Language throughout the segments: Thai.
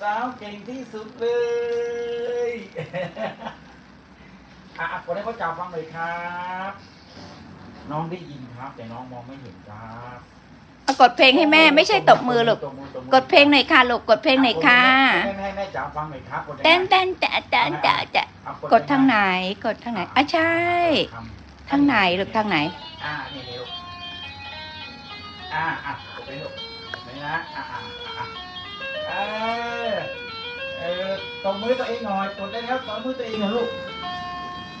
สาวเก่งที่สุดเลยอะอะคนให้เขาจ่าฟังเลยครับ น้องได้ยินครับ แต่น้องมองไม่เห็นครับเอากดเพลงให้แม่ไม่ใช่ตบมือลูกตบมือตบมือกดเพลงหน่อยค่ะลูกกดเพลงหน่อยค่ะให้ให้แม่จ๋าฟังหน่อยครับกดยังไงเต้นเต้นแตะแตะแตะแตะเอากดทางไหนกดทางไหนอะใช่ทำทางไหนลูกทางไหน อ่านี่นี่ลูกอ่าอะกดไปลูกนี่นะอ่าอ่าอ่า เออเออตบมือตัวเองหน่อยกดได้แล้วตบมือตัวเองหน่อยลูก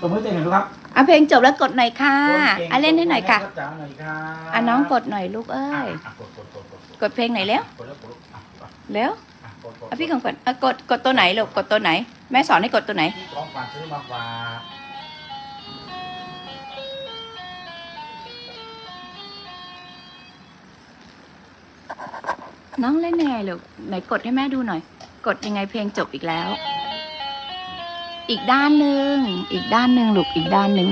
ตบมือตัวเองหน่อยลูกครับอะเพลงจบแล้วกดหน่อยค่ะคนก่งอะเล่นให้หน่อยค่ะกดจ๋าหน่อยครับอะน้องกดหน่อยลูกเอ้ยอะกดกดกดกดกดเพลงไหนเร็วกดแล้วกดแล้วอะอะเร็วอะกดกดอะพี่ของกดอะกดกดตัวไหนลูกกดตัวไหน แม่สอนให้กดตัวไหนที่ของฝากซื้อมาฝากน้องเล่นยังไงลูกไหนกดให้แม่ดูหน่อย กดยังไงเพลงจบอีกแล้ว อีกด้านหนึ่งอีกด้านหนึ่งลูกอีกด้านหนึ่ง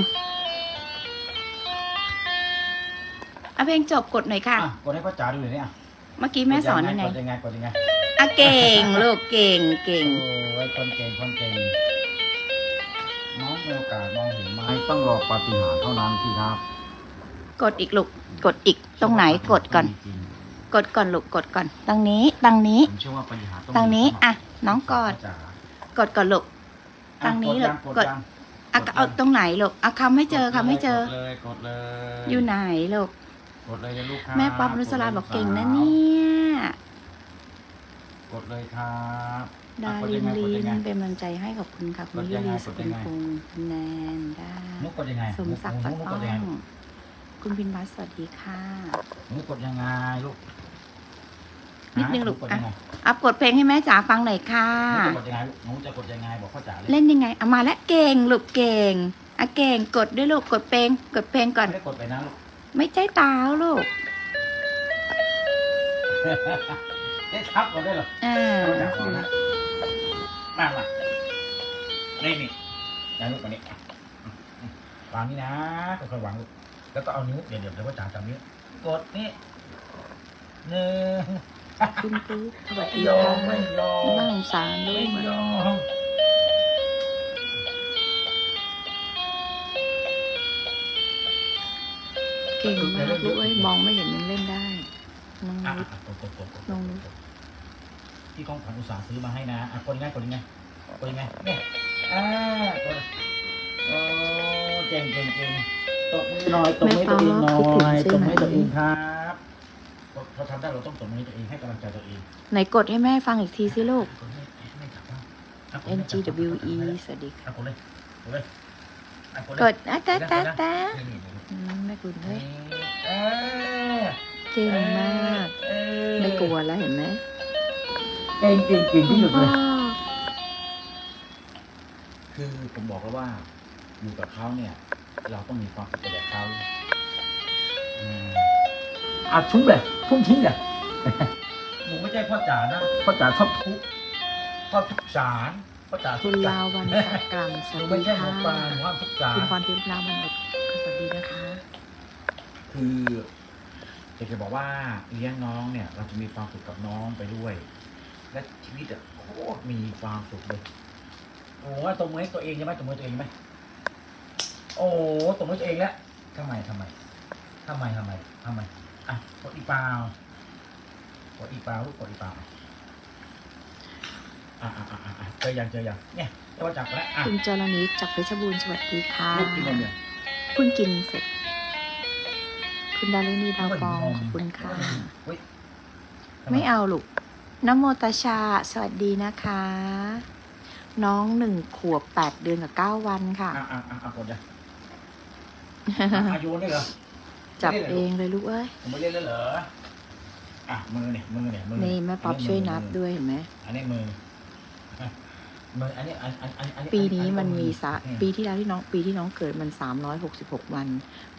อะเพลงจบกดหน่อยค่ะ อะกดให้พ่อจ๋าดูหน่อยเนี่ยเมื่อกี้แม่สอนยังไงกดยังไงกดยังไงอะเก่งลูกเก่งเก่ง โอ้ยคนเก่งคนเก่งน้องมีโอกาสมองเห็นไหมต้องรอปาฏิหาริย์เท่านั้นพี่ครับกดอีกลูกกดอีกตรงไหนกดก่อนจริง กดก่อนลูกกดก่อนตรงนี้ตรงนี้ๆผมเชื่อว่าปาฏิหาริย์ต้องตรงนี้มีอะน้องกดพ่จ๋ากดก่อนลูกตรงนี้เหรอกกดดยังอะเอาตรงไหนลูกอะคำให้เจอคำให้เจอ กดเลยกดเลยอยู่ไหนลูกกดเลยนะลูกครับแม่ป๊อปนุสราบอกเก่งนะเนี่ยกดเลยครับดาอะกลิยังนไงกลิดยังนไงเป็นกำลังใจให้ขอบคุณค่ะคุณกดลิยังไงลีกสุดเป็ยันงไงพงษ์คุณแนนได้นุกกดยังไงสมศักดิ์นุปักดนุกป้กอดยังไงงคุณพินบัสสวัสดีค่ะนุกกดยังไงลูก นิดนึงลูกกดอะยังไงอัพกดเพลงให้แม่จ๋าฟังหน่อยค่ะนุกจะกดยังไงลูกนุกจะกดยังไงบอกพ่อจ๋าเลยเล่นยังไงเอามาแล้วเก่งลูกเก่งอะเก่งกดด้วยลูกกดเพลง กดเพลงก่อนไม่ได้กดไปนะลูกไม่ใช่ตาลูกได้ทับกดได้เหรออ่าพ่อจ๋าขอนะมามานี่นี่นะลูกคนนี้อะอืมอืมวางนี่นะค่อยๆวางลูกแล้วก็เอานิ้วเดี๋ยวเดี๋ยวเดี๋ยวพ่อจ๋าจับนิ้วกดนี่หนึ่ง คุณปุ๊กสวัสดียอค่ะมไม่ยอน่าสงสารด้วไม่ยยอมเก่งมากลูกเอ้ยมองไม่เห็นยังเล่นได้น้องอะนุชอะกดกดกดกลง พี่ก้องขวัญอุตส่าห์ซื้อมาให้นะอะกดยังไงกดยังไงกดยังไงเนี่ยอ่ากดโอ้เก่งเก่งเก่งตบมือหน่อยตบมือตัวเองหน่อยตบมือตัวเองครับ เราทำได้เราต้องตบมือให้ตัวเองให้กำลังใจตัวเองไหนกดให้แม่ฟังอีกทีสิลูกกดให้ให้แม่จับบ้างอะกด N ให้ G จับ W บ้าง E สวัสดีค่ะอะกดเลยกดเลยอะเลยกดอะตาตาตานี่นี่นี่อืมแม่คุณเฮ้ยเออเก่งมากเออไม่กลัวแล้วเห็นไหมเก่งเก่งเก่งที่สุดพ่เลอยคือผมบอกแล้วว่าอยู่กับเขาเนี่ย เราต้องมีความสุขไปกับเขา อืมอะชุ่มเลยชุ่มทิ้งเลยหนูไม่ใช่พ่อจ๋านะพ่อจ๋าชอบทุกข์พ่อทุกข์สารพ่อจ๋าทุคุกณข์สาลาร วันค่ะกลางสหนูวัไม่สดีใช่หมค่ะอปลาหนูห้ามทุกข์สาร คุณพรทิพย์ลาวันอดสวัสดีนะคะ คืออยากจะบอกว่าเลี้ยงน้องเนี่ย เราจะมีความสุขกับน้องไปด้วย และชีวิตอะโคตรมีความสุขเลย โอ้ยตบมือให้ตัวเองใช่ไหมตบมือตัวเองไหมโอ้ตบมือตัวเองแล้วทำไมทำไมทำไมทำไมทำไม อะกดอีกเปล่ากดอีกเปล่าลูกกดอีกเปล่าอะอะอะอะอะเจอยังเจอยังเนี่ยจะว่าจับไปแล้วอะคุณจรณิตจากเพชรบูรณ์สวัสดีค่ะลูกกินนมเนี่ยเพิ่งกินเสร็จ คุณดารุณีดาวปองขอบคุณค่ะเฮ้ยทำไม่เอาลูกนโมตชา สวัสดีนะคะ น้องหนึ่งขวบแปดเดือนกับเก้าวันค่ะ อะอะอะอะกดยังอะอายุนี่เหรอ จับเองเลยลูกเอ้ยผมไม่เล่นแล้วเหรออะมือเนี่ยมือเนี่ยมือนี่แม่ป๊อปช่วยนับด้วยเห็นไหมอันนี้มืออะมืออันนี้อันอันอันอันปีนี้มันมีสะอืปีที่แล้วที่น้องปีที่น้องเกิดมันสามร้อยหกสิบหกวัน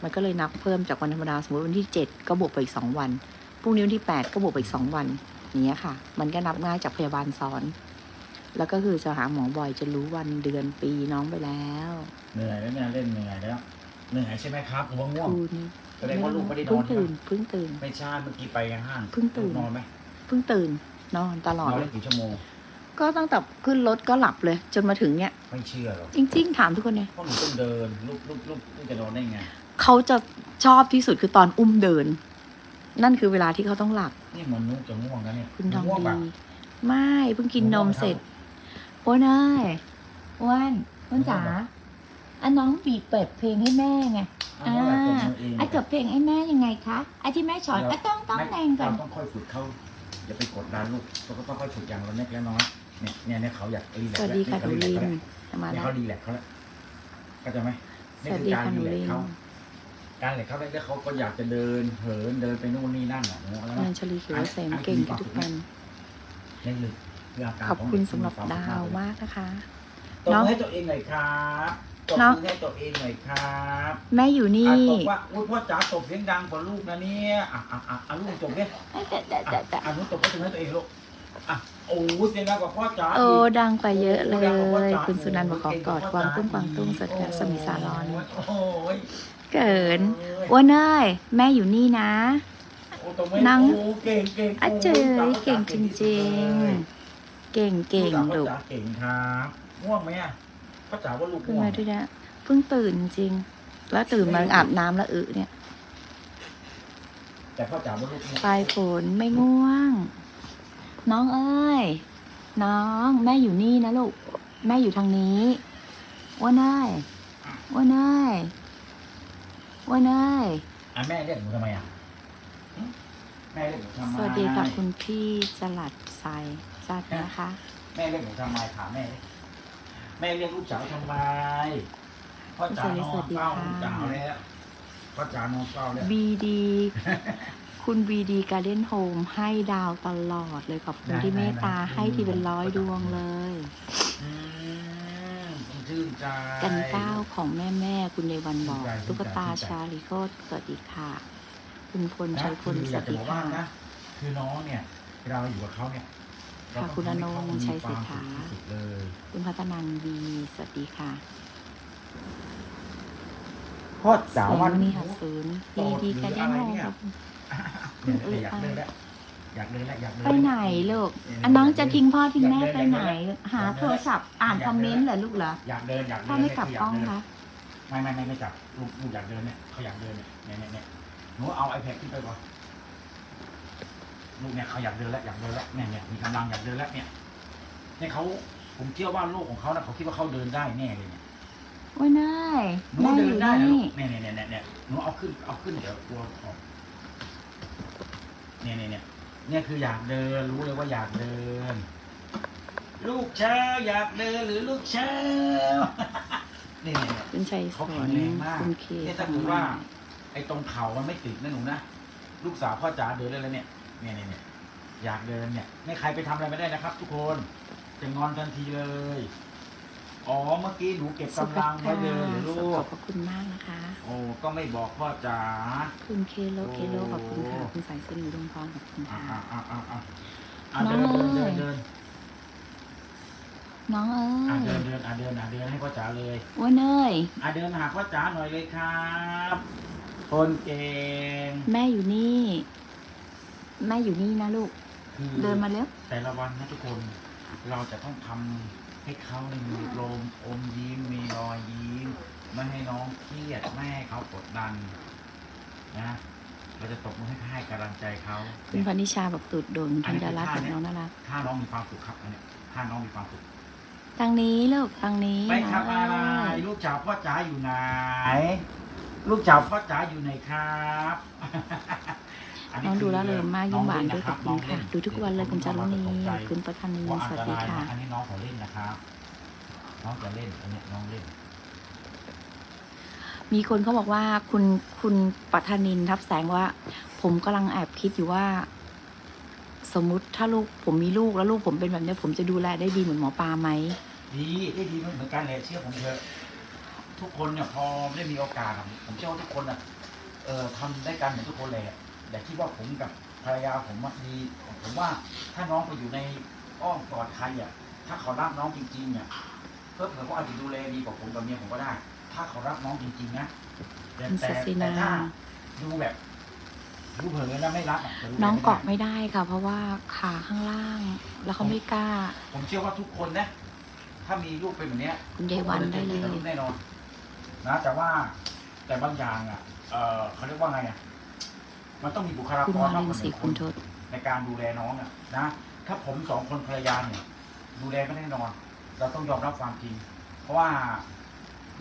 มันก็เลยนับเพิ่มจากวันธรรมดาสมมติวันที่เจ็ดก็บวกไปอีกสองวันพรุ่งนี้วันที่แปดก็บวกไปอีกสองวันอย่างเงี้ยค่ะ มันก็นับง่ายจากพยาบาลสอน แล้วก็คือจะหาหมอบ่อยจะรู้วันเดือนปีน้องไปแล้ว เหนื่อยแล้วเนี่ยเล่นเหนื่อยแล้วเหนื่อยใช่ไหมครับหรือว่าง่วงคุณ แสดงว่าลูกไม่ได้นเพิ่องนใช่ไหมตื่นเพิ่งตื่น ไม่ใช่เมื่อกี้ไปห้างเพิ่งตื่นลูกนอนไหมเพิ่งตื่น นอนตลนออดนเลได้ย กี่ชั่วโมง ก็ตั้งแต่ขึ้นรถก็หลับเลย จนมาถึงเนี่ย ไม่เชื่อหรอกจริง ๆ ถามทุกคนเนี่ยเพราะหนูต้องเดินลูกลูกลูกลูกจะนอนได้ไง เขาจะชอบที่สุดคือตอนอุ้มเดิน นั่นคือเวลาที่เขาต้องหลับนี่เหมันนุกจะง่วงแล้วเนี่ยคุณทองง่วงดีปะ ไม่เพิ่งกินนมเสร็จอ้วนเอ้ยอ้วนอ้วนจ๋าอันน้องบีบเปิดเพลงให้แม่ไง อ่าเมื่อไหร่ตัวมือเองไอ้จบเพลงให้แม่ยังไงคะไอ้ที่แม่สอนไอ้ต้องต้องแดงก่อนเราต้องค่อยฝึกเขาอย่าไปกดดันลูกเราก็ต้องค่อยฝึกอย่างเราเล็กแล้วน้อยเนี่ยเนี่ยเนี่ยเขาอยากรีแลกสวัสดีค่ะหนูลินมาเนี่ยแล้วเขารีแลกเขาแล้วเข้าใจไหมสวัสดีค่ะหนูลินเขาการรีแลกเขาแล้วเขาก็อยากจะเดินเหินเดินไปนู่นนี่นั่นอะแล้วนันชลีเขียวเสมเก่งกับทุกวันนี่คือคืออาการขอบคุณสำหรับดาวมากนะคะ ตบมือให้ตัวเองหน่อยครับ ตบน้องมือให้ตัวเองหน่อยครับแม่อยู่อะนี่ตบว่าอุ้ยพ่อจ๋าตบเสียงดังกว่าลูกนะเนี่ยอะอะอะอะลูกจบเนี่ยแต่แต่แต่แต่อะหนูตบก็ตบให้ตัวเองลูกอะโอ้เสียงดังกว่าพ่อจ๋าโอ้อีกดังไปเยอะเลย คุณสุนันท์บอกขอกอดกวางตุ้งกวางตุ้งสัตว์สมิสารอน โอ้โหเกินอ้วนเอ้ยแม่อยู่นี่นะ โอ้ตบมือนั่ง โอ้เก่งเก่งอาเจยเก่งจริงๆ เก่งเก่งลูลูกกสาวพ่อจ๋าเก่งครับง่วงไหมอะ พ่อจ๋าว่าลูกขึ้นง่วงมาด้วยนะเพิ่งตื่นจริง แล้วตื่นมาอาบน้ำแล้วอึเนี่ยแต่พ่อจ๋าว่าลูกง่วงปลายฝนไม่ง่วง น้องเอ้ย น้องแม่อยู่นี่นะลูก แม่อยู่ทางนี้อ้วนเอ้ยอ้วนเอ้ยอ้วนเอ้ย อะแม่เรียกหนูทำไมอะหึแม่เรียกหนูทำไมสวัสดีค่ะคุณพี่จลัดไซจัดนะคะ แม่เรียกหนูทำไมถามแม่ดิ แม่เรียกลูกสาวทำไมพ่อจ๋านอนเฝ้าลูกสาวแล้วพ่อจ๋านอนเฝ้าแล้วบีดี คุณบีดีการเล่นโฮมให้ดาวตลอดเลยขอบคุณที่เมตตาให้ทีเป็นร้อยดวงเลยอืมชื่นใจกันเก้าของแม่แม่ๆคุณยายวันบอกดีใจตุ๊กตาดีใจชาลิโคตสวัสดีค่ะ คุณพลนะชัยพลคือสอยาวักสจะดีบอกว่าค่ะนะคือน้องเนี่ยเวลาเราอยู่กับเขาเนี่ยเรา ค่ะต้องคุณอนงทำให้เขามีชัยความสิทธาสุขที่สุดเลยคุณพัฒนันวีสวัสดีค่ะพ่อจ๋าแสวันงมีหัดศูนย์บีดีการเล่นโฮมขอบคุณเนี่ยอยากเดินแล้วอยากเดินแล้วอยากเดินไปไหนลูกอันน้องจะทิ้งพ่อทิ้งแม่ไปไหน หาโทรศัพท์อ่านคอมเมนต์เหรอลูกเหรออยากเดินอยากเดินพ่อไม่กลับเนี่ยกล้องคืยาเดินคะไม่ไม่ไม่ไม่จับลูกลูกอยากเดินเนี่ยเขาอยากเดินเนี่ยเนี่ยเนี่ยเนี่ยหนูเอาไอแพดขึ้นไปก่อน ลูกเนี่ยเขาอยากเดินแล้วอยากเดินแล้วเนี่ยเนี่ยมีกำลังอยากเดินแล้วเนี่ยเนี่ยเขาผมเชื่อว่าลูกของเขานะเขาคิดว่าเขาเดินได้แน่เลยเนี่ยโอ้ยนายหนูแม่อเดินยู่ได้นะลูนี่กเนี่ยเนี่ยเนี่ยเนี่ยหนูเอาขึ้นเอาขึ้นเดี๋ยวกลัวออกเนี่ยเนี่ยเนี่ยเนี่ยคืออยากเดินรู้เลยว่าอยากเดิน ลูกเช้าอยากเดินหรือลูกเช้าเนี่ยเนี่ยเนี่ยคุณชัยสเขาวแข็นงแรงมากคุณเคเนี่ยถ้าเกิดว่า ไอ้ตรงเข่ามันไม่ติดนะหนูนะลูกสาวพ่อจ๋าเดินได้แล้วเนี่ย เนี่ยเนี่ยเนี่ยอยากเดินเนี่ยไม่ใครไปทำอะไรไม่ได้นะครับ ทุกคนจะงอนทันทีเลย อ๋อเมื่อกี้หนูเก็บกำลังไว้เดินเหรือลูขอกบพระคุณมากนะคะ โอ้ก็ไม่บอกพ่อจ๋าคุณเคโลเคโลขอบคุณค่ะคุณสายเส้นหนูดวงทองขอบคุณอ่าค่ะอ่าอ่าอ่าอ่าน้เดิองนเดินเอ้เดิยนเดินน้องเอ้อ่ายเดินเดินอ่าเดินอ่าเดินให้พ่อจ๋าเลยอ้วนเอ้ยอ่าเดินหาพ่อจ๋าหน่อยเลยครับ คนเก่ง แม่อยู่นี่ แม่อยู่นี่นะลูก คือเดินมาเร็ว แต่ละวันนะทุกคน เราจะต้องทำให้เขาเนี่ยมีลมอมยิ้มมีรอยยิ้ม ไม่ให้น้องเครียดไม่ให้เขากดดันนะ เราจะตบมือให้ให้กำลังใจเขาคุณพันิชาบอกตูดโดนคุณดารัตกับน้องน่ารักถ้าน้องมีความสุขครับอันเนี้ยถ้าน้องมีความสุขทางนี้ลูกทางนี้ไปน้องทำอะไรเอ้ยลูกสาวพ่อจ๋าอยู่ไหน ลูกสาวพ่อจ๋าอยู่ไหนครับ น้องดูแล้วเลยมากยิ้มหวานด้วยขน้อบงคุณเล่ค่ะนดูทุกวันเลยคุณจารุณีตกใจคุณประธานีว่าสอันวัสตดีรายค่ะนะอันนี้น้องขอเล่นนะครับน้องจะเล่นอันเนี้ยน้องเล่น มีคนเขาบอกว่าคุณคุณปัทนินทับแสงว่า ผมกำลังแอบคิดอยู่ว่า สมมุติถ้าลูกผมมีลูกแล้วลูกผมเป็นแบบเนี้ยผมจะดูแลได้ดีเหมือนหมอปลาไหมดีได้ดีเหมือนกันเลยเชื่อผมเถอะทุกคนเนี่ยพอได้มีโอกาสอะผมเชื่อว่าทุกคนอะเอ่อทำได้กันเหมือนทุกคนเลย อะแต่คิดว่าผมกับภรรยาผมอะดี ผมว่าถ้าน้องไปอยู่ในอ้อมกอดใครอะถ้าเขารักน้องจริงๆเนี่ยเพื่อเผื่อเขาอาจจะดูแลดีกว่าผมกับเมียผมก็ได้ ถ้ถ้าเขารักน้องจริงๆนะแต่คุณแต่ศาสิแต่นาถ้าดูแบบรู้เผลอนะไม่รักะแต่รู้น้องไม่ได้เกาะไม่ได้ค่ะ เพราะว่าขาข้างล่าง แล้วเขาไม่กล้า ผมเชื่อว่าทุกคนนะ ถ้ามีลูกเป็นแบบเนี้ยคุณยายวันได้เลยทุกคนจะป็นแน่นอนนะ แต่ว่าแต่บางอย่างอะ เออเขาเรียกว่าไงอะ มันต้องมีบุคลาคุณกรวารมากลิกนว่าหศรีนึ่งคคุณนทศในการดูแลน้องอะนะ ถ้าผมสองคนภรรยาเนี่ย ดูแลไม่แน่นอน เราต้องยอมรับความจริง เพราะว่า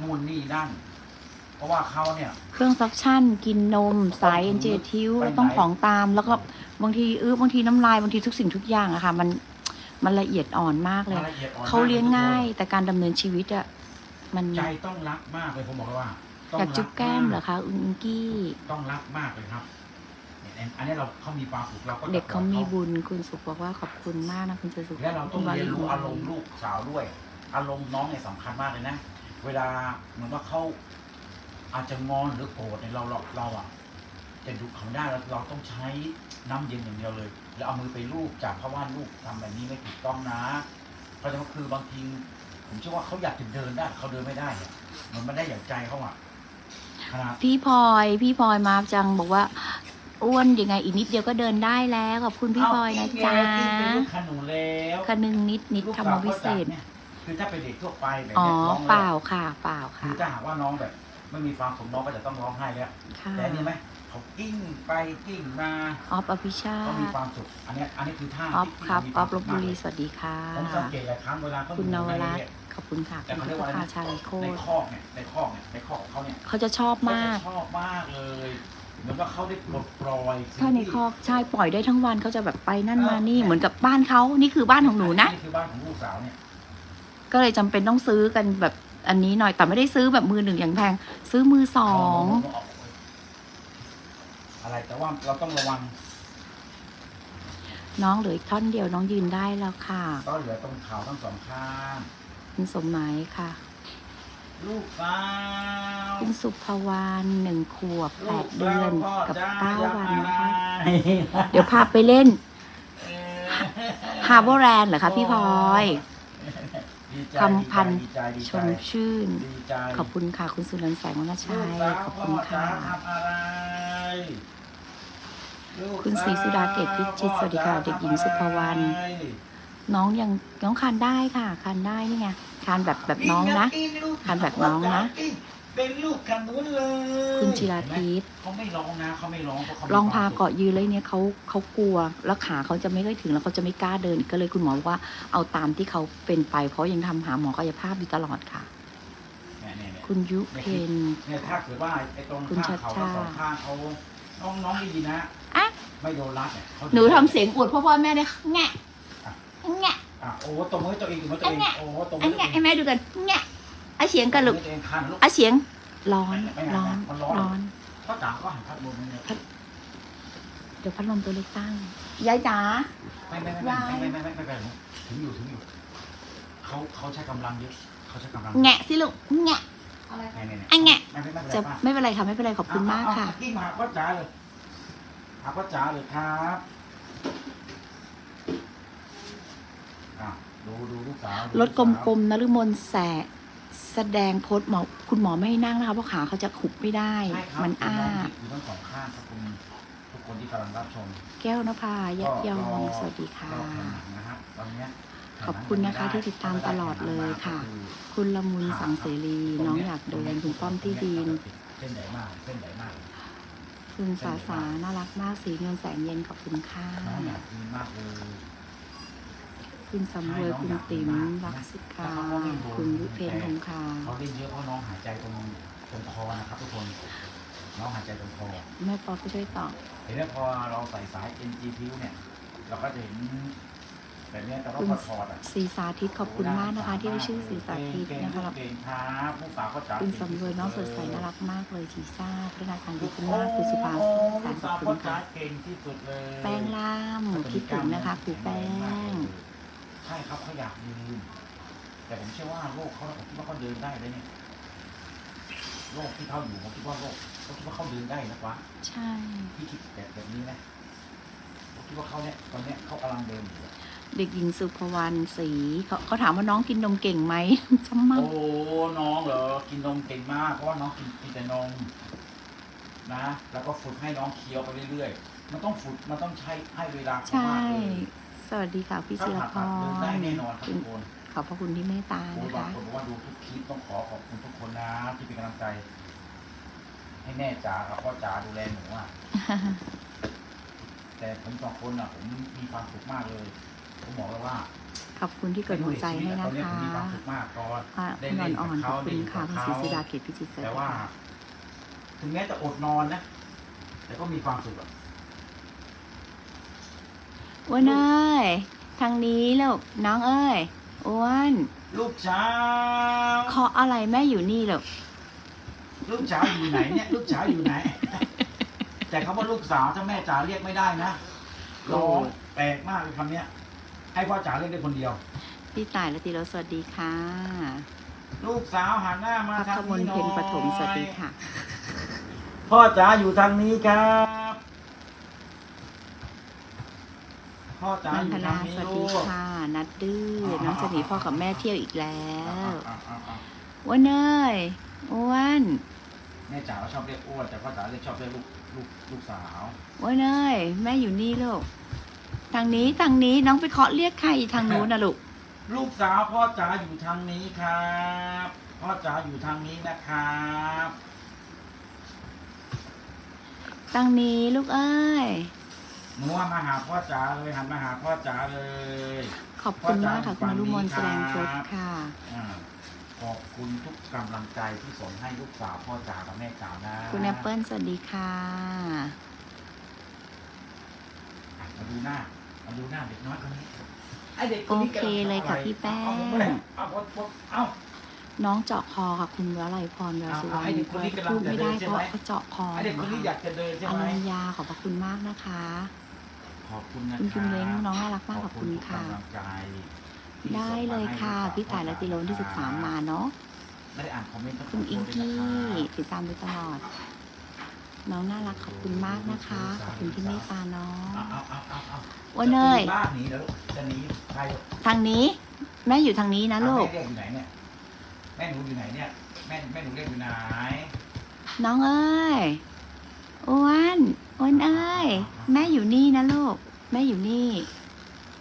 นู่นนี่นั่น เพราะว่าเขาเนี่ย เครื่องซักชั่น กินนม สายเอ็นเจทิวไปไหน ต้องของตาม แล้วก็บางทีอื้อบางทีน้ำลายบางทีทุกสิ่งทุกอย่างอะค่ะ มันมันละเอียดอ่อนมากเลยรายละเอียดอ่อนมกเขาเลี้ยงง่ายแต่การดำเนินชีวิตอะมันใจต้องรักมากเลยผมบอกเลยว่าต้งอยากจุ๊บแก้มเหรอคะอุงกี้ ต้องรักมากเลยครับ เนี่ยอันนี้เราเขามีความสุขเราก็จะเด็กเขามีขบุญคุณสุขบอกว่าขอบคุณมากนะคุณสุขและเราต้องคุณวเรียนรู้บอกอารมณ์ลูกสาวด้วย อารมณ์น้องเนี่ยสำคัญมากเลยนะ เวลาเหมือนว่าเขาอาจจะงอนหรือโกรธเนี่ยเราเราเราอะจะดุเขาได้เราเราต้องใช้น้ำเย็นอย่างเดียวเลย แล้วเอามือไปลูบจับเพราะว่าลูกทำแบบนี้ไม่ถูกต้องนะ เพราะฉะนั้นคือบางทีผมเชื่อว่าเขาอยากจะเดินได้เขาเดินไม่ได้เนี่ยมันไม่ได้อย่างใจเขาอะขนาดพี่พลอยพี่พลอยมาจังบอกว่า อ้วนยังไงอีกนิดเดียวก็เดินได้แล้วขอบคุณพี่พลอยนะจ๊ะเาเป็นลูกขนุนแล้วคนึงนิดนิดลูกธรรมวิเศษเนี่ยคือถ้าเป็นเด็กทั่วไปแบบอ๋อเนี้ยร้องเลยเปล่าค่ะเปล่าคืค่ะอถ้าหากว่าน้องแบบไม่มีความสมน้องก็จะต้องร้องไห้แล้วค่ะแต่อันนี่ไหมเขากิ้งไปกิ้งมาออฟอภิชาเขามีติความสุขอันเนี้ยอันนี้คือท่าออฟที่ครับมีอวาอมฟสุลขบบุรีมากสวัสดีค่ะผมสังเกตหลายครั้งเวลาเขาอคุณยู่นวในรัตน์ขอบคุณค่ะแต่คุณเขาเรีพุยกทว่าธาชาลีโคในตรคอกเนี่ยในคอกเนี่ยในคอกของเขาเนี่ยเขาจะชอบมากเขจะชอบมากเลย เหมือนว่าเขาได้ปลดปล่อยถ้าในคอกใช่ปล่อยได้ทั้งวันเขาจะแบบไปนั่นมานี่เหมือนกับบ้านเขานี่คือบ้านของหนูนะนี่คือบ้านของลูกสาวเนี่ย ก็เลยจำเป็นต้องซื้อกันแบบอันนี้หน่อยแต่ไม่ได้ซื้อแบบมือหนึ่งอย่างแพง ซื้อมือสองอะไรแต่ว่าเราต้องระวัง น้องเหลืออีกท่อนเดียวน้องยืนได้แล้วค่ะ ก็เหลือตรงเขาทั้งสองข้างคุณสมหมายค่ะ ลูกสาวคุณสุภวรรณหนึ่งขวบแปดเดือนกับเก้าวันนะคะ เดี๋เดี๋ยวพาไปเล่นฮาร์ b บ r แ a น d เหรอคะพี่พลอยคำพันธ์ชมชื่นดีใจขอบคุณค่ะคุณสุนันท์แสงวรรณชัย ขอบคุณค่ะลูกสาวพ่อจ๋าทำอะไรลูกคุณศรีสุดาเกตพิชิต สวัสดีค่ะ เด็กหญิงสุภวรรณทำอะไร น้องยังน้องคานได้ค่ะคานได้นี่ไงคานแบบแบบน้องนะทานแบบน้องนะ เป็นลูกขนุนเลยคุณจิราทิพย์เขาไม่ร้องนะเขาไม่ร้องเพราะเขามีลองพาควมสุขเกาะยืนเลยเนี่ยเขาเขากลัวแล้วขาเขาจะไม่ค่อยถึงแล้วเขาจะไม่กล้าเดิน ก็เลยคุณหมอบอกว่าเอาตามที่เขาเป็นไป เพราะยังทำหาหมอกายภาพอยู่ตลอดค่ะเนี่ยเนี่ยเนี่ยคุณยุเพนเนี่ยถ้าเกิดว่าไอ้ตรงคุณข้างเขาชัชชาทั้งสองข้างเขาน้องน้องได้ยินนะอะไม่โดนรัดเนี่ยเขาหนูทำเสียงอวดพ่อพ่อแม่เนี่ยแงะ แงะอะโอ้ตรงมือตัวเองตรงมือตัวเองอันเนี้ยโอ้ตรงมือัอนตัวเอแงะงให้แม่ดูกันแงะอาเสียงกันลูกตรงมือตัวเองคันลูกอาเสียงร้อนไม่ไม่ร้อนมันร้อนร้อนพ่อจ๋าก็หันพัดลมเนี่ยเดี๋ยวพัดลมตัวเล็กตั้งยายจ๋าไม่ไม่ไม่ไม่ไม่ไม่ไม่ไม่ไม่ไม่ถึงอยู่ถึงอยู่เขาเขาใช้กำลังเยอะเขาใช้กำลังแงะสิลูกแงะไม่ไม่ไม่อันเนี้ยไม่ไม่ไม่ไม่จะป้า ไม่เป็นไรค่ะไม่เป็นไรขอบคุณมากค่ะ เอเอกิ้งมาหาพ่อจ๋าเลยหาพ่อจ๋าเลยครับอะดูดูลูกสาวดู รถกลูสาวลมๆนฤมลแสแสดงโพสต์หมอคุณหมอไม่ให้นั่งนะคะเพราะขาเขาจะขุบไม่ได้ใช่ครับมันอ้าอยู่ทั้งสองข้างครับคุณทุกคนที่กำลังรับชม แก้วนภายะยอก็มรอสวัสดีค่ะรอแข่งหนังนะครับตอนเนี้ยขอบคุณนะคะที่ติดตามตลอดเลยค่ะ คุณละมุนสังเสรีน้องอยากเดินคุณป้อมที่ดินเส้นใหญ่มากเส้นใหญ่มากคุณสาสาน่ารักมากสีเงินแสงเย็นขอบคุณค่ะน้องอยากกินมากเลย คุณสำรวยคุณติ๋มรักสิกาคุณยุเพนคงคาเขาเล่นเยอะเพราะน้องหายใจตรงตรงคอนะครับทุกคนน้องหายใจตรงคอแม่ปอก็ช่วยตอบเห็นไหมพอเราใส่สาย NG พิวเนี่ย เราก็จะเห็นแบบเนี้ยแต่ว่าพอถอดอะสีสาธิตขอบคุณมากนะคะ ที่ได้ชื่อสีสาธิตนะคะเก่งครับผู้สาวก็จัดคุณสำรวยน้องสดใสน่ารักมากเลยชีซ่าพนักงานดีคุณมากคุณสุภาแสลูนกขอสาบวคุก็ณจัค่ะดเก่งที่สุดเลยแป้งล่ามคิดถึงนะคะครูแป้ง ใช่ครับเขาอยากยืนแต่ผมเชื่อว่าโลกเขาผมคิดว่าเขาเดินได้เลยเนี่ยโลกที่เขาอยู่ผมคิดว่าโลกเขาคิดว่าเขาเดินได้นะวะใช่พี่คิดแบบแบบนี้นะผมคิดว่าเขาเนี่ยตอนเนี้ยเขากำลังเดินอยู่อะเด็กหญิงสุภวรรณศรีเขาเขาถามว่าน้องกินนมเก่งไหมจำมั่งโอ้น้องเหรอกินนมเก่งมากเพราะว่าน้องกินกินแต่นมนะ แล้วก็ฝึกให้น้องเคี้ยวไปเรื่อยๆมันต้องฝึกมันต้องใช้ให้เวลาเขาใช่มากเลย สวัสดีค่ะพี่ถ้าศิรผ่าพตัดเดินได้รแน่นอนครับทุกคนขอบพระคุณที่เมตตาโอ้ยนะบางคะคนบอกว่าดูทุกคลิปต้องขอขอบคุณทุกคนนะที่เป็นกำลังใจ ให้แม่จ๋าครับพ่อจ๋าดูแลหนูอะแต่ผมสองคนอะ ผมมีความสุขมากเลย ผมบอกเลยว่าขอบคุณที่เกิดหัวใจให้นะตอนนี้ผคะมมีความสุขมากตอนอะได้คุณเล่นอ่อนกับๆขอบเขาคุณค่ะได้คุณอยู่กับเขาศรีสุดาเกตพิจิตรสวัสแต่ดีว่าค่ะถึงแม้จะอดนอนนะ แต่ก็มีความสุขอะ อ้วนเอ้ย ทางนี้ลูกน้องเอ้ยอ้วนลูกสาวเคาะอะไรแม่อยู่นี่ลูกลูกสาวอยู่ไหนเนี่ย ลูกสาวอยู่ไหน แต่เขาว่าลูกสาวถ้าแม่จ๋าเรียกไม่ได้นะร้องแปลกมากเลยคำเนี้ย ให้พ่อจ๋าเรียกได้คนเดียว พี่ต่ายและติโรสวัสดีค่ะลูกสาวหันหน้ามาพักทางขมลนี้หน่เพอนปฐมสวัสดียค่ะ พ่อจ๋าอยู่ทางนี้ครับ พ่อจ๋านันอยู่ททานางนี้สวัสลูดีกค่ะ นัดดื้อน้องจะหนีพ่อกับแม่เที่ยวอีกแล้วอะอะอะอ้วนเอ้ยอ้วนแม่จ๋าก็ชอบเรียกอ้วนแต่พ่อจ๋าเรียกชอบเรียกลูกลูกลูกสาวอ้วนเอ้ยแม่อยู่นี่ลูกทางนี้ทางนี้น้องไปเคาะเรียกใครทางนู้นนะลูกลูกสาวพ่อจ๋าอยู่ทางนี้ครับพ่อจ๋าอยู่ทางนี้นะครับทางนี้ลูกเอ้ย หนูว่ามาหาพ่อจ๋าเลยหันมาหาพ่อจ๋าเลยขอบคุณมากค่ะคุณอรุมนแสดงครบค่ะอ่าขอบคุณทุกกำลังใจที่ส่งให้ลูกสาวพ่อจ๋ากับแม่จ๋านะคุณแอปเปิลสวัสดีค่ะอะมาดูหน้ามาดูหน้าเด็กน้อยคนนี้ไอเด็กคโอนนี้เคเลยค่ะพี่แป้เอางเอาเอาเอาเอาเอาน้องเจาะคอค่ะคุณวลัยพรวสุวรเอารให้ณเด็กคนนี้กำลังพูดไม่ได้จะเดินใช่เพไหมราะเขาเจาะคอไอเด็กคนนี้อยากจะเดินใช่อไหมรัญญาขอบพระคุณมากนะคะ ขอบคุณนะคุณคจุรัมเล้งน้องน่ารักมากขอบคุณทุกค่ะกำลังใจที่ได้เลยค่ะส่งมาให้พี่ต่ายและติโลนที่ศึกษามาเนาะไม่ได้อ่านคอมเมนต์คุณอิงขกี้โทษด้วยนะติดตามโดยตลอด น้องน่ารักขอบคุณมากนะคะ ขอบคุณที่เมตตาน้องครับเอาเอาเอาเอาอ้วนเนยจะหบ้านหนีแล้วจะหนีใครทางนี้ แม่อยู่ทางนี้นะลูกแม่เรียกอยู่ไหนเนี่ยแม่หนูอยู่ไหนเนี่ยแม่แม่หนูเรียกอยู่ไหนน้องเอ้ยอ้วน อ้วนเอ้ยแม่อยู่นี่นะลูก แม่อยู่นี่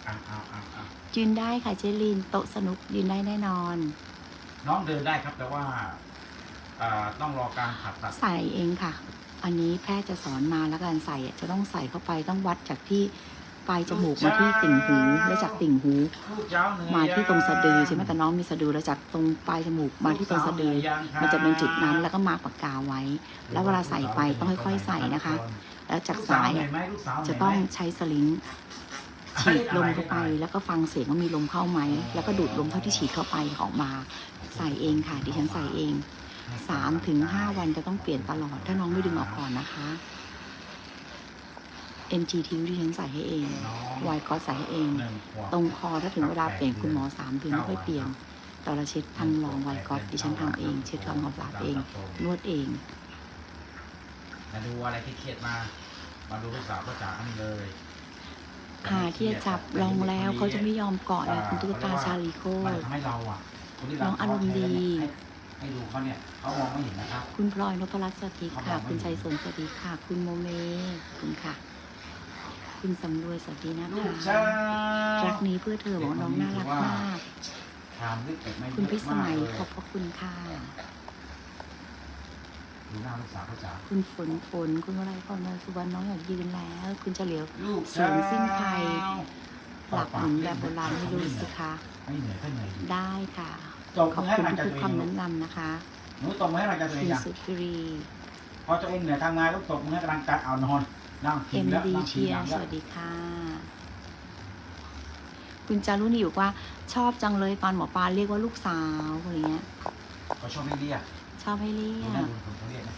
อะเอาเอาเอายืนได้ค่ะเจลินโต๊ะสนุกยืนได้แน่นอน น้องเดินได้ครับแต่ว่าอ่าต้องรอการผ่าตัดใส่เองค่ะ อันนี้แพทย์จะสอนมาแล้วการใส่อะจะต้องใส่เข้าไปต้องวัดจากที่ปลายจมูกมาที่ติ่งหูและจากติ่งหู ลูกเจ้าเหนื่อยมาที่ตรงสะดือใช่ไหมยังแต่น้องมีสะดือแล้วจากตรงปลายจมูกมาที่ตรงสะดือ มันจะเป็นจุดนั้นแล้วก็มาร์กปากกาไว้ แล้วเวลาใส่ไปต้องค่อยๆใส่นะคะ แล้วจากซ้ายอะลูกสวเหนื่จะไหมต้องใช้สลิงฉีดลมเข้าไป แล้วก็ฟังเสียงว่ามีลมเข้าไหม แล้วก็ดูดลมเท่าที่ฉีดเข้าไปออกมา ใส่เองค่ะ ดิฉันใส่เองสามถึงห้าวันจะต้องเปลี่ยนตลอด ถ้าน้องไม่ดึงออกก่อนนะคะ NGT ดิฉันใส่ให้เองน้องไวก็ใส่ให้เองหนึ่งขวบตรงคอถ้าถึงเวลาเปลี่ยนคุณหมอสามเดือนค่อยเปลี่ยนแต่เราเช็ดทำรองไวก็ดิฉันทำเอง เช็ดทำความสะอาดเอง นวดเอง มาดูอะไรที่เครียดมา มาดูลูกสาวพ่อจ๋าอันนี้เลยหาที่จะจับลองแล้วเขาจะไม่ยอมเกาะเลยคุณตุ๊กตาชาลีโก้มันทำให้เราอะคนที่น้องอารมณ์ดีให้ให้ดูเขาเนี่ยเขามองไม่เห็นนะครับ คุณพลอยนพรัตน์สวัสดีค่ะ คุณชัยสนสวัสดีค่ะ คุณโมเมขอบคุณค่ะ คุณสำรวยสวัสดีนะลูคะกช้ารักนี้เพื่อเธอบอกว่าน้องน่ารักมากทามลึกแต่ไม่คุณพิสมัยเอะากขอบพระคุณค่ะ ดูหน้าลูกสาวพ่อจ๋าคุณฝนฝน คุณวลัยพรนนท์สุวรรณน้องอยากยืนแล้ว คุณเฉลียวลูกเสียงสิ้นภัยหลักหมุนแบบโบราณให้ดูสิคะไม่เหนื่อยก็เหนื่อยอยู่ได้ค่ะตบขอบมือให้คุณกำลังใจทุกตัวๆเองคำแนะนำนะคะหนูตบมือให้กำลังใจตัวเอคุงณอย่างสุกรี พอตัวเองเหนื่อยทำงานลูกตบมือให้กำลังใจเอานอนนั่งพิเอ็งมแล้วดีนั่งพิเชีงยหลังสแล้ววัสดีค่ะ คุณจารุณีบอกว่า ชอบจังเลยตอนหมอปลาเรียกว่าลูกสาวอะไรเงี้ย เขาชอบให้เรียก ชอบให้เรีดูยหน้ากดูคนเขาเรียกนะ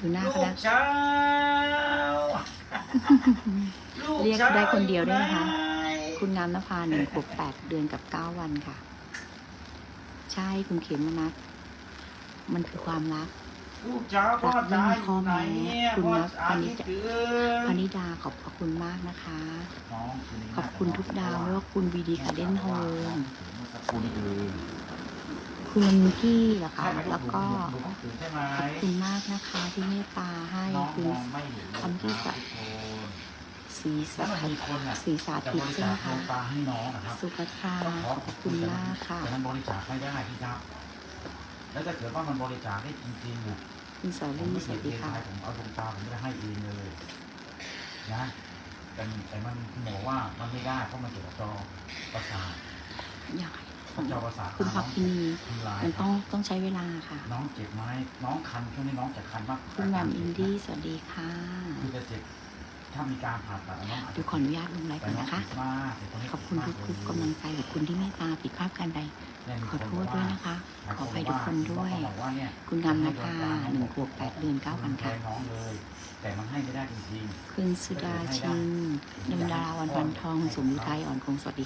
ดูหน้าลูเขากนะเช้าลูเรียกช้าได้คนเดียวด้วยนะคะอยู่ไหนคุณงามนภาหนึ่งขวบแปดเดือนกับเก้าวันค่ะ ใช่คุณเขมมนัทมันคือความรักลูกเช้าพ่อจ๋าอยู่ไหนเนี่ยคุณพ่อนัทจ๋าปณิคิดดาถึงพนิดาขอบพระคุณมากนะคะน้องคืนนี้ขอบคุณทุกดาวไม่ว่าคุณวีดีการ์เด้นโฮมเมื่อสักครู่นี้คือ คุณพี่อะค่ะใช่ไหมแล้วก็ดูหนังสือใช่ไหมขอบคุณมากนะคะที่เมตตาให้น้องคุณมองไม่เห็นคำที่สะทุกคนศรีสแล้วมันถิมีตคนอะศรีสาจะธิบตริใช่ไหจามคดวคะงตาให้น้องนะครับสุภัทราต้องขอขอบคุณมากค่ะแต่มันบริจาคไม่ได้พี่ครับ แล้วถ้าเกิดว่ามันบริจาคได้จริงๆเนี่ยคุณสาผมลีไม่สเห็วันสเอดีงค่ะไทยผมเอาดวงตาผมจะให้เองเลยนะแต่แต่มันหมอว่ามันไม่ได้เพราะมันเกี่ยวกับจอประสาทอยาก ให้เพราะจอประสาทคุณพักพินีทำลายมันต้องต้องใช้เวลาค่ะ น้องเจ็บไหมน้องคันช่วงนี้น้องจะคันมากคุณแหม่มอินดี้สวัสดีค่ะคือจะเจ็บถ้ามีการผ่าตัดน้องอาจเดี๋จะยวขออนุญาตลงไลฟ์แต่ก่อนน้องนะคะเจ็บมากแต่ตอนนี้ขอบคุณเจ็ทุกมากๆกำลังใจขอบคุณที่เมตตาผิดพลาดกันใดเนี่ยมีขอโทษบกด้วยนะคะหลายขออภัยทุกคนด้วยบอกว่าเนี่ยคุณงามนภาหนึ่งขวบแปดเดือนเก้าวันค่ะน้องเลยแต่มันให้ไม่ได้จริงๆคุณสุดาชินยมดาวันวันทองสมยุไทยอ่อนคงสวัสดี